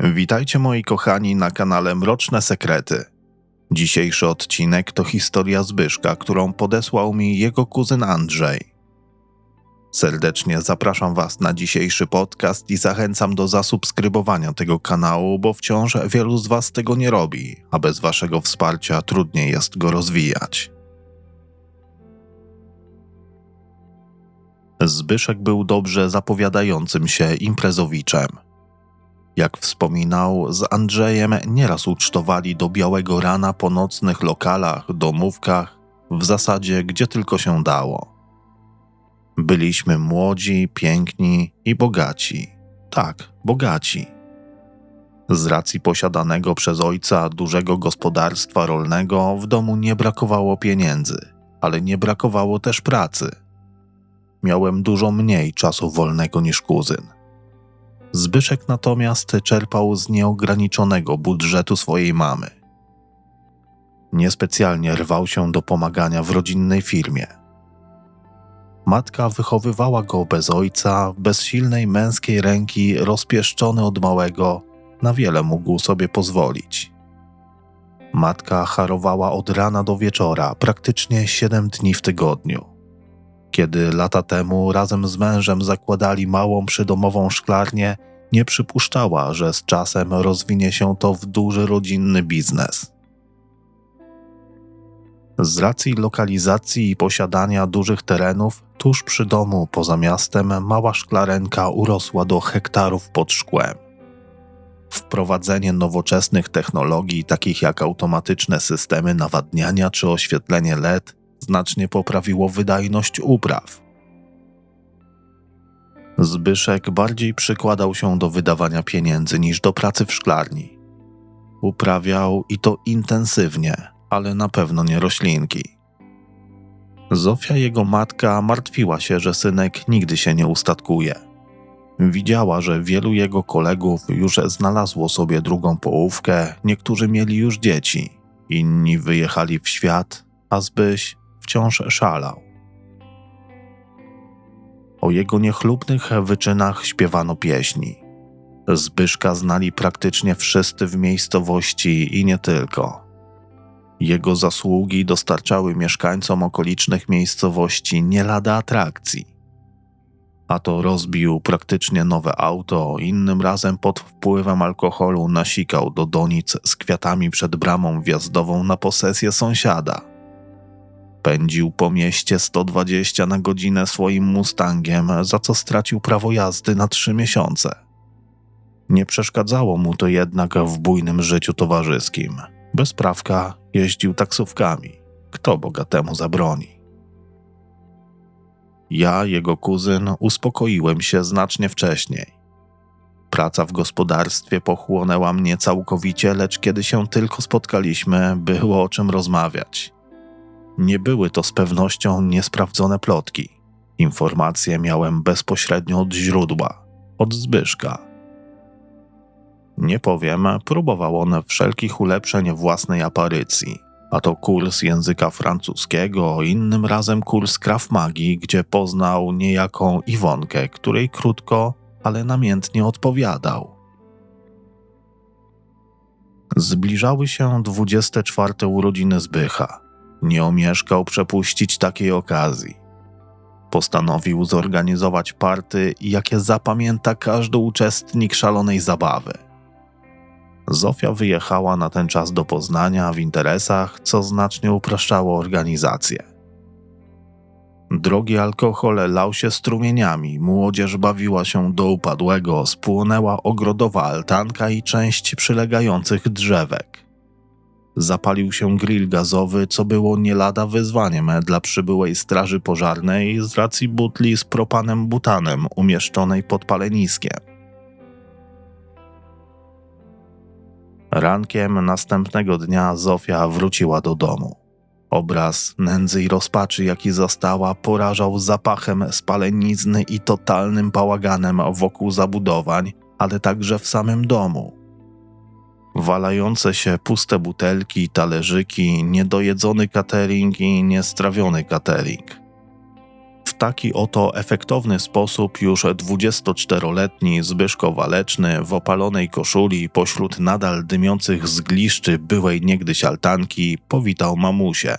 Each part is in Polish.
Witajcie moi kochani na kanale Mroczne Sekrety. Dzisiejszy odcinek to historia Zbyszka, którą podesłał mi jego kuzyn Andrzej. Serdecznie zapraszam Was na dzisiejszy podcast i zachęcam do zasubskrybowania tego kanału, bo wciąż wielu z Was tego nie robi, a bez Waszego wsparcia trudniej jest go rozwijać. Zbyszek był dobrze zapowiadającym się imprezowiczem. Jak wspominał, z Andrzejem nieraz ucztowali do białego rana po nocnych lokalach, domówkach, w zasadzie gdzie tylko się dało. Byliśmy młodzi, piękni i bogaci. Tak, bogaci. Z racji posiadanego przez ojca dużego gospodarstwa rolnego w domu nie brakowało pieniędzy, ale nie brakowało też pracy. Miałem dużo mniej czasu wolnego niż kuzyn. Zbyszek natomiast czerpał z nieograniczonego budżetu swojej mamy. Niespecjalnie rwał się do pomagania w rodzinnej firmie. Matka wychowywała go bez ojca, bez silnej męskiej ręki, rozpieszczony od małego, na wiele mógł sobie pozwolić. Matka harowała od rana do wieczora, praktycznie siedem dni w tygodniu. Kiedy lata temu razem z mężem zakładali małą przydomową szklarnię, nie przypuszczała, że z czasem rozwinie się to w duży rodzinny biznes. Z racji lokalizacji i posiadania dużych terenów, tuż przy domu poza miastem, mała szklarenka urosła do hektarów pod szkłem. Wprowadzenie nowoczesnych technologii, takich jak automatyczne systemy nawadniania czy oświetlenie LED, znacznie poprawiło wydajność upraw. Zbyszek bardziej przykładał się do wydawania pieniędzy niż do pracy w szklarni. Uprawiał i to intensywnie, ale na pewno nie roślinki. Zofia, jego matka, martwiła się, że synek nigdy się nie ustatkuje. Widziała, że wielu jego kolegów już znalazło sobie drugą połówkę, niektórzy mieli już dzieci, inni wyjechali w świat, a Zbyś wciąż szalał. O jego niechlubnych wyczynach śpiewano pieśni. Zbyszka znali praktycznie wszyscy w miejscowości i nie tylko. Jego zasługi dostarczały mieszkańcom okolicznych miejscowości nie lada atrakcji. A to rozbił praktycznie nowe auto, innym razem pod wpływem alkoholu nasikał do donic z kwiatami przed bramą wjazdową na posesję sąsiada. Pędził po mieście 120 na godzinę swoim Mustangiem, za co stracił prawo jazdy na trzy miesiące. Nie przeszkadzało mu to jednak w bujnym życiu towarzyskim. Bez prawka jeździł taksówkami. Kto bogatemu zabroni? Ja, jego kuzyn, uspokoiłem się znacznie wcześniej. Praca w gospodarstwie pochłonęła mnie całkowicie, lecz kiedy się tylko spotkaliśmy, było o czym rozmawiać. Nie były to z pewnością niesprawdzone plotki. Informacje miałem bezpośrednio od źródła, od Zbyszka. Nie powiem, próbował on wszelkich ulepszeń własnej aparycji, a to kurs języka francuskiego, innym razem kurs Krav Magii, gdzie poznał niejaką Iwonkę, której krótko, ale namiętnie odpowiadał. Zbliżały się 24 urodziny Zbycha. Nie omieszkał przepuścić takiej okazji. Postanowił zorganizować party, jakie zapamięta każdy uczestnik szalonej zabawy. Zofia wyjechała na ten czas do Poznania w interesach, co znacznie upraszczało organizację. Drogi alkohol lał się strumieniami, młodzież bawiła się do upadłego, spłonęła ogrodowa altanka i część przylegających drzewek zapalił się grill gazowy, co było nie lada wyzwaniem dla przybyłej straży pożarnej z racji butli z propanem butanem umieszczonej pod paleniskiem. Rankiem następnego dnia Zofia wróciła do domu. Obraz nędzy i rozpaczy, jaki zastała, porażał zapachem spalenizny i totalnym bałaganem wokół zabudowań, ale także w samym domu walające się puste butelki, talerzyki, niedojedzony catering i niestrawiony catering. W taki oto efektowny sposób już 24-letni Zbyszko Waleczny w opalonej koszuli pośród nadal dymiących zgliszczy byłej niegdyś altanki powitał mamusię.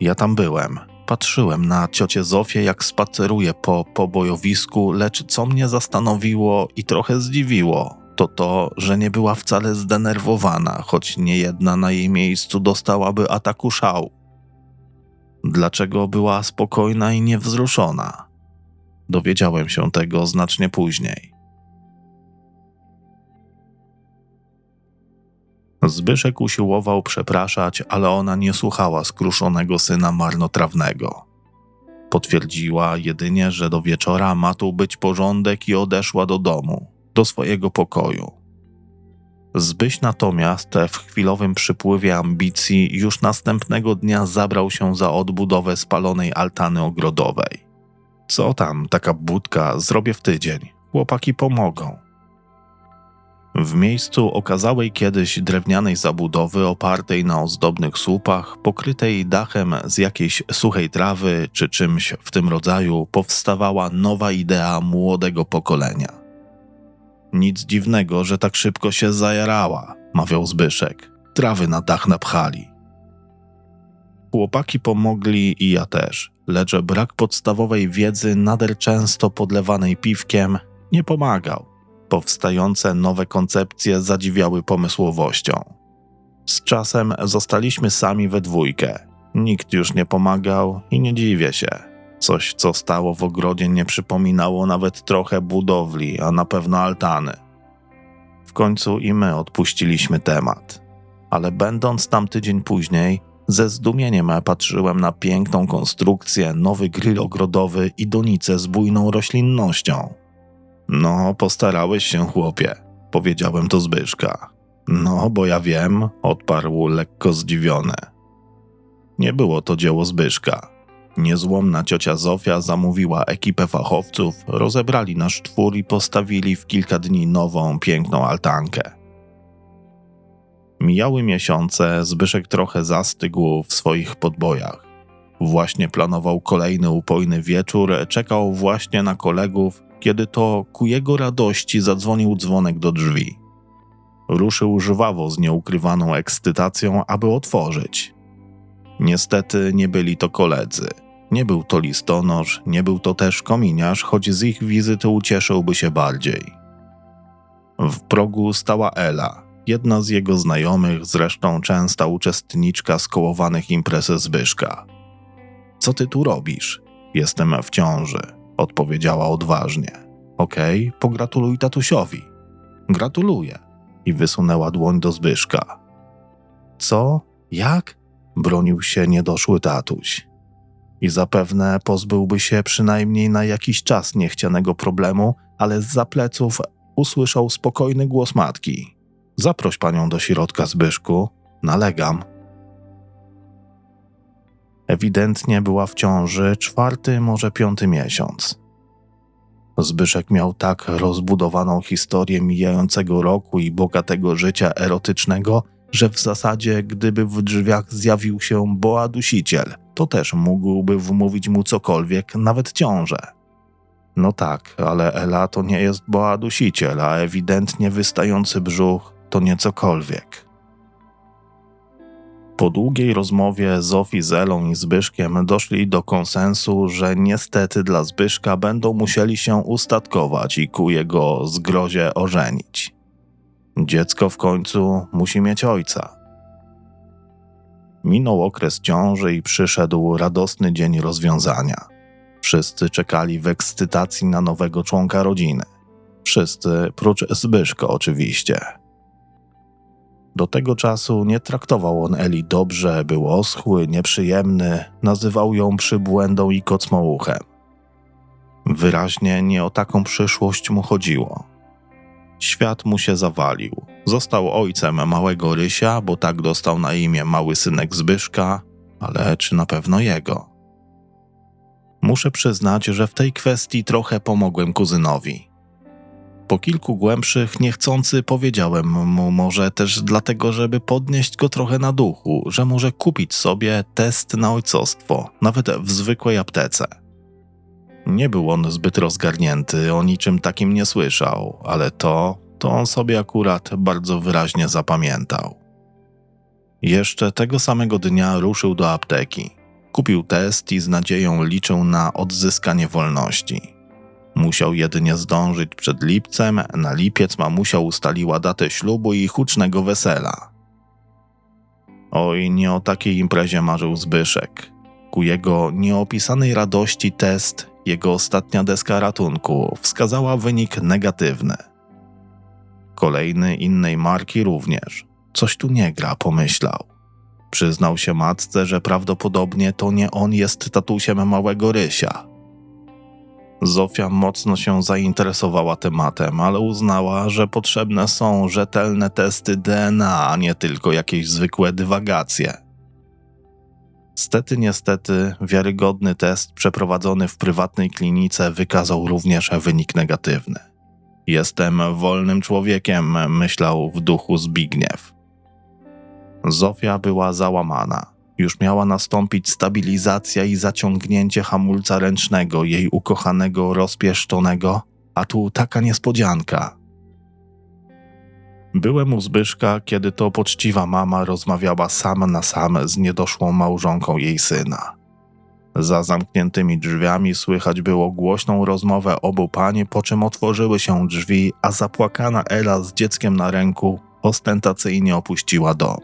Ja tam byłem. Patrzyłem na ciocię Zofię, jak spaceruje po pobojowisku, lecz co mnie zastanowiło i trochę zdziwiło, to to, że nie była wcale zdenerwowana, choć niejedna na jej miejscu dostałaby ataku szału. Dlaczego była spokojna i niewzruszona? Dowiedziałem się tego znacznie później. Zbyszek usiłował przepraszać, ale ona nie słuchała skruszonego syna marnotrawnego. Potwierdziła jedynie, że do wieczora ma tu być porządek i odeszła do domu, do swojego pokoju. Zbyś natomiast w chwilowym przypływie ambicji już następnego dnia zabrał się za odbudowę spalonej altany ogrodowej. Co tam, taka budka, zrobię w tydzień. Chłopaki pomogą. W miejscu okazałej kiedyś drewnianej zabudowy opartej na ozdobnych słupach, pokrytej dachem z jakiejś suchej trawy czy czymś w tym rodzaju, powstawała nowa idea młodego pokolenia. Nic dziwnego, że tak szybko się zajarała, mawiał Zbyszek. Trawy na dach napchali. Chłopaki pomogli i ja też, lecz brak podstawowej wiedzy nader często podlewanej piwkiem nie pomagał Powstające nowe koncepcje zadziwiały pomysłowością. Z czasem zostaliśmy sami we dwójkę. Nikt już nie pomagał i nie dziwię się. Coś, co stało w ogrodzie, nie przypominało nawet trochę budowli, a na pewno altany. W końcu i my odpuściliśmy temat. Ale będąc tam tydzień później, ze zdumieniem patrzyłem na piękną konstrukcję, nowy grill ogrodowy i donicę z bujną roślinnością. No, postarałeś się, chłopie, powiedziałem do Zbyszka. No, bo ja wiem, odparł lekko zdziwiony. Nie było to dzieło Zbyszka. Niezłomna ciocia Zofia zamówiła ekipę fachowców, rozebrali nasz twór i postawili w kilka dni nową, piękną altankę. Mijały miesiące, Zbyszek trochę zastygł w swoich podbojach. Właśnie planował kolejny upojny wieczór, czekał właśnie na kolegów kiedy to ku jego radości zadzwonił dzwonek do drzwi. Ruszył żwawo z nieukrywaną ekscytacją, aby otworzyć. Niestety nie byli to koledzy. Nie był to listonosz, nie był to też kominiarz, choć z ich wizyty ucieszyłby się bardziej. W progu stała Ela, jedna z jego znajomych, zresztą częsta uczestniczka skołowanych imprez Zbyszka. Co ty tu robisz? Jestem w ciąży odpowiedziała odważnie. Okej, okay, pogratuluj tatusiowi. Gratuluję. I wysunęła dłoń do Zbyszka. Co? Jak? Bronił się niedoszły tatuś. I zapewne pozbyłby się przynajmniej na jakiś czas niechcianego problemu, ale z za pleców usłyszał spokojny głos matki. Zaproś panią do środka, Zbyszku. Nalegam. Ewidentnie była w ciąży czwarty, może piąty miesiąc. Zbyszek miał tak rozbudowaną historię mijającego roku i bogatego życia erotycznego, że w zasadzie, gdyby w drzwiach zjawił się boa dusiciel, to też mógłby wmówić mu cokolwiek, nawet ciążę. No tak, ale Ela to nie jest boa dusiciel, a ewidentnie wystający brzuch to nie cokolwiek. Po długiej rozmowie Zofii z Elą i Zbyszkiem doszli do konsensu, że niestety dla Zbyszka będą musieli się ustatkować i ku jego zgrozie ożenić. Dziecko w końcu musi mieć ojca. Minął okres ciąży i przyszedł radosny dzień rozwiązania. Wszyscy czekali w ekscytacji na nowego członka rodziny. Wszyscy, prócz Zbyszka oczywiście. Do tego czasu nie traktował on Eli dobrze, był oschły, nieprzyjemny, nazywał ją przybłędą i kocmołuchem. Wyraźnie nie o taką przyszłość mu chodziło. Świat mu się zawalił. Został ojcem małego Rysia, bo tak dostał na imię mały synek Zbyszka, ale czy na pewno jego? Muszę przyznać, że w tej kwestii trochę pomogłem kuzynowi. Po kilku głębszych, niechcący powiedziałem mu może też dlatego, żeby podnieść go trochę na duchu, że może kupić sobie test na ojcostwo, nawet w zwykłej aptece. Nie był on zbyt rozgarnięty, o niczym takim nie słyszał, ale to, to on sobie akurat bardzo wyraźnie zapamiętał. Jeszcze tego samego dnia ruszył do apteki. Kupił test i z nadzieją liczył na odzyskanie wolności. Musiał jedynie zdążyć przed lipcem, na lipiec mamusia ustaliła datę ślubu i hucznego wesela. Oj, nie o takiej imprezie marzył Zbyszek. Ku jego nieopisanej radości test, jego ostatnia deska ratunku, wskazała wynik negatywny. Kolejny innej marki również. Coś tu nie gra, pomyślał. Przyznał się matce, że prawdopodobnie to nie on jest tatusiem małego Rysia. Zofia mocno się zainteresowała tematem, ale uznała, że potrzebne są rzetelne testy DNA, a nie tylko jakieś zwykłe dywagacje. Stety, niestety, wiarygodny test przeprowadzony w prywatnej klinice wykazał również wynik negatywny. Jestem wolnym człowiekiem, myślał w duchu Zbigniew. Zofia była załamana. Już miała nastąpić stabilizacja i zaciągnięcie hamulca ręcznego jej ukochanego rozpieszczonego, a tu taka niespodzianka. Byłem u Zbyszka, kiedy to poczciwa mama rozmawiała sam na sam z niedoszłą małżonką jej syna. Za zamkniętymi drzwiami słychać było głośną rozmowę obu pań, po czym otworzyły się drzwi, a zapłakana Ela z dzieckiem na ręku ostentacyjnie opuściła dom.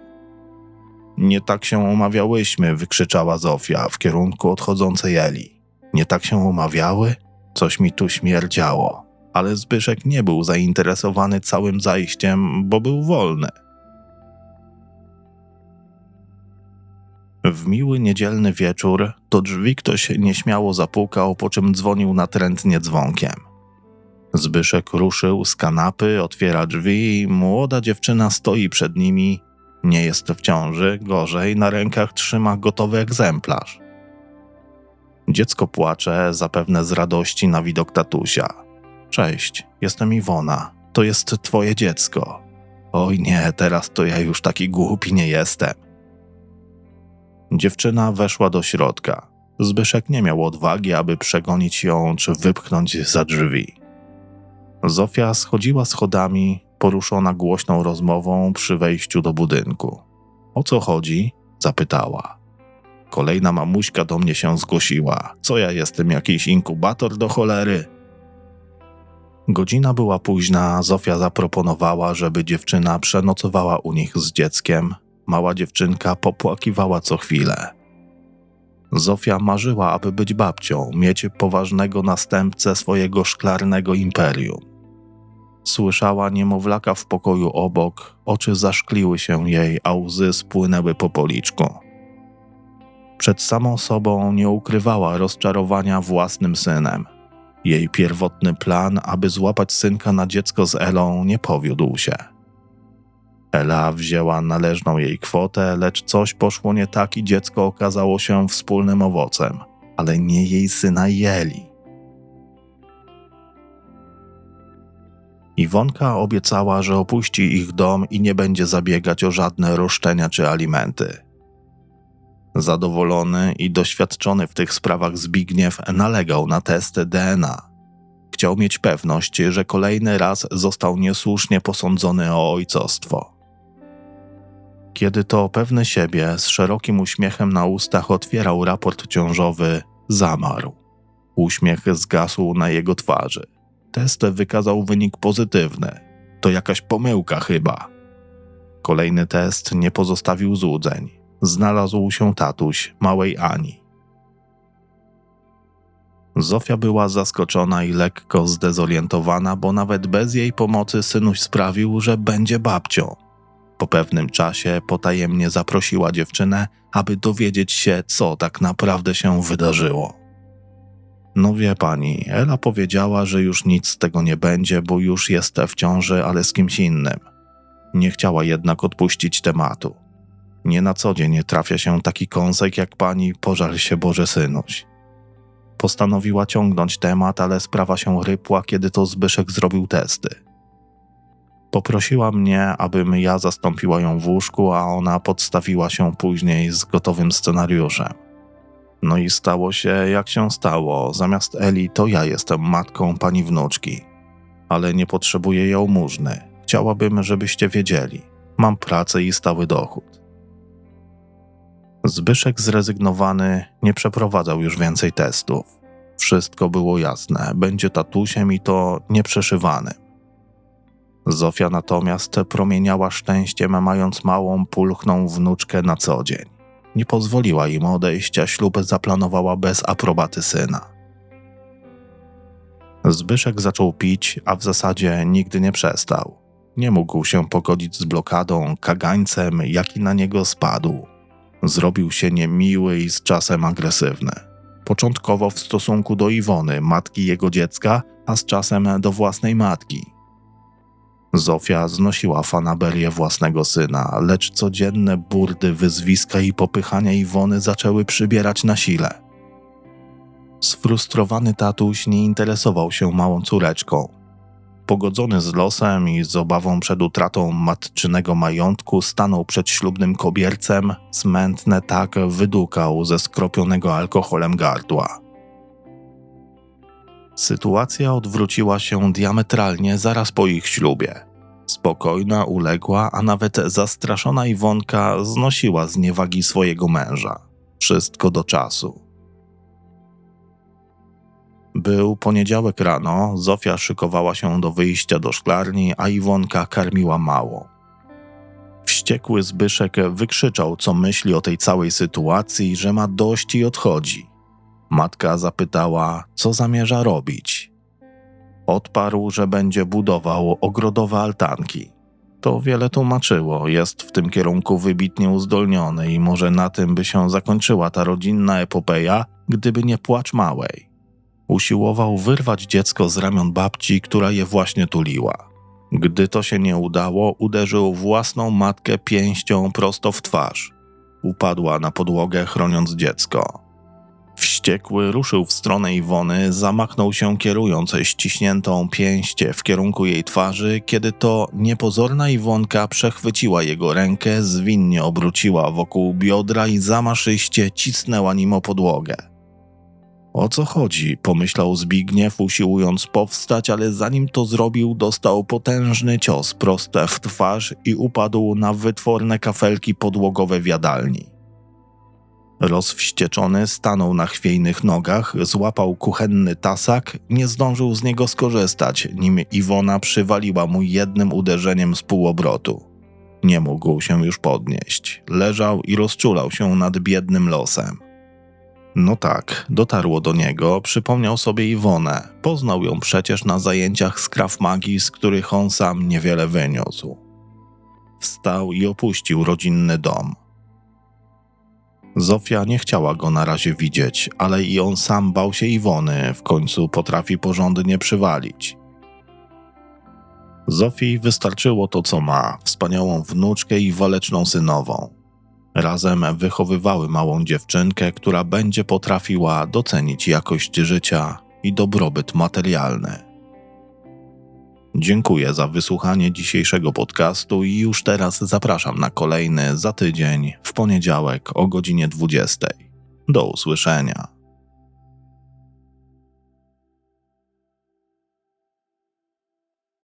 Nie tak się umawiałyśmy, wykrzyczała Zofia w kierunku odchodzącej Eli. Nie tak się umawiały? Coś mi tu śmierdziało. Ale Zbyszek nie był zainteresowany całym zajściem, bo był wolny. W miły niedzielny wieczór do drzwi ktoś nieśmiało zapukał, po czym dzwonił natrętnie dzwonkiem. Zbyszek ruszył z kanapy, otwiera drzwi i młoda dziewczyna stoi przed nimi, nie jest w ciąży, gorzej, na rękach trzyma gotowy egzemplarz. Dziecko płacze, zapewne z radości na widok tatusia. Cześć, jestem Iwona. To jest twoje dziecko. Oj nie, teraz to ja już taki głupi nie jestem. Dziewczyna weszła do środka. Zbyszek nie miał odwagi, aby przegonić ją czy wypchnąć za drzwi. Zofia schodziła schodami, poruszona głośną rozmową przy wejściu do budynku. O co chodzi? zapytała. Kolejna mamuśka do mnie się zgłosiła. Co ja jestem, jakiś inkubator do cholery? Godzina była późna, Zofia zaproponowała, żeby dziewczyna przenocowała u nich z dzieckiem. Mała dziewczynka popłakiwała co chwilę. Zofia marzyła, aby być babcią, mieć poważnego następcę swojego szklarnego imperium. Słyszała niemowlaka w pokoju obok, oczy zaszkliły się jej, a łzy spłynęły po policzku. Przed samą sobą nie ukrywała rozczarowania własnym synem. Jej pierwotny plan, aby złapać synka na dziecko z Elą, nie powiódł się. Ela wzięła należną jej kwotę, lecz coś poszło nie tak i dziecko okazało się wspólnym owocem, ale nie jej syna Jeli. Iwonka obiecała, że opuści ich dom i nie będzie zabiegać o żadne roszczenia czy alimenty. Zadowolony i doświadczony w tych sprawach Zbigniew nalegał na testy DNA. Chciał mieć pewność, że kolejny raz został niesłusznie posądzony o ojcostwo. Kiedy to pewny siebie z szerokim uśmiechem na ustach otwierał raport ciążowy, zamarł. Uśmiech zgasł na jego twarzy. Test wykazał wynik pozytywny. To jakaś pomyłka chyba. Kolejny test nie pozostawił złudzeń. Znalazł się tatuś małej Ani. Zofia była zaskoczona i lekko zdezorientowana, bo nawet bez jej pomocy synuś sprawił, że będzie babcią. Po pewnym czasie potajemnie zaprosiła dziewczynę, aby dowiedzieć się, co tak naprawdę się wydarzyło. No wie pani, Ela powiedziała, że już nic z tego nie będzie, bo już jest w ciąży, ale z kimś innym. Nie chciała jednak odpuścić tematu. Nie na co dzień trafia się taki kąsek jak pani, pożal się Boże synuś. Postanowiła ciągnąć temat, ale sprawa się rypła, kiedy to Zbyszek zrobił testy. Poprosiła mnie, abym ja zastąpiła ją w łóżku, a ona podstawiła się później z gotowym scenariuszem. No i stało się jak się stało. Zamiast Eli to ja jestem matką pani wnuczki. Ale nie potrzebuję jałmużny. Chciałabym, żebyście wiedzieli. Mam pracę i stały dochód. Zbyszek zrezygnowany nie przeprowadzał już więcej testów. Wszystko było jasne, będzie tatusiem i to nieprzeszywanym. Zofia natomiast promieniała szczęściem, mając małą, pulchną wnuczkę na co dzień. Nie pozwoliła im odejść, a ślub zaplanowała bez aprobaty syna. Zbyszek zaczął pić, a w zasadzie nigdy nie przestał. Nie mógł się pogodzić z blokadą, kagańcem, jaki na niego spadł. Zrobił się niemiły i z czasem agresywny. Początkowo w stosunku do Iwony, matki jego dziecka, a z czasem do własnej matki. Zofia znosiła fanaberię własnego syna, lecz codzienne burdy, wyzwiska i popychania Iwony zaczęły przybierać na sile. Sfrustrowany tatuś nie interesował się małą córeczką. Pogodzony z losem i z obawą przed utratą matczynego majątku, stanął przed ślubnym kobiercem, smętne tak wydukał ze skropionego alkoholem gardła. Sytuacja odwróciła się diametralnie zaraz po ich ślubie. Spokojna, uległa, a nawet zastraszona Iwonka znosiła zniewagi swojego męża. Wszystko do czasu. Był poniedziałek rano, Zofia szykowała się do wyjścia do szklarni, a Iwonka karmiła mało. Wściekły Zbyszek wykrzyczał, co myśli o tej całej sytuacji, że ma dość i odchodzi. Matka zapytała, co zamierza robić. Odparł, że będzie budował ogrodowe altanki. To wiele tłumaczyło, jest w tym kierunku wybitnie uzdolniony i może na tym by się zakończyła ta rodzinna epopeja, gdyby nie płacz małej. Usiłował wyrwać dziecko z ramion babci, która je właśnie tuliła. Gdy to się nie udało, uderzył własną matkę pięścią prosto w twarz. Upadła na podłogę, chroniąc dziecko. Wściekły ruszył w stronę Iwony, zamachnął się kierując ściśniętą pięść w kierunku jej twarzy, kiedy to niepozorna Iwonka przechwyciła jego rękę, zwinnie obróciła wokół biodra i zamaszyście cisnęła nim o podłogę. O co chodzi? pomyślał Zbigniew, usiłując powstać, ale zanim to zrobił, dostał potężny cios proste w twarz i upadł na wytworne kafelki podłogowe w jadalni. Rozwścieczony stanął na chwiejnych nogach, złapał kuchenny tasak, nie zdążył z niego skorzystać, nim Iwona przywaliła mu jednym uderzeniem z półobrotu. Nie mógł się już podnieść. Leżał i rozczulał się nad biednym losem. No tak, dotarło do niego, przypomniał sobie Iwonę. Poznał ją przecież na zajęciach z Krav Magii, z których on sam niewiele wyniósł. Wstał i opuścił rodzinny dom. Zofia nie chciała go na razie widzieć, ale i on sam bał się Iwony, w końcu potrafi porządnie przywalić. Zofii wystarczyło to, co ma wspaniałą wnuczkę i waleczną synową. Razem wychowywały małą dziewczynkę, która będzie potrafiła docenić jakość życia i dobrobyt materialny. Dziękuję za wysłuchanie dzisiejszego podcastu i już teraz zapraszam na kolejny za tydzień w poniedziałek o godzinie 20. Do usłyszenia.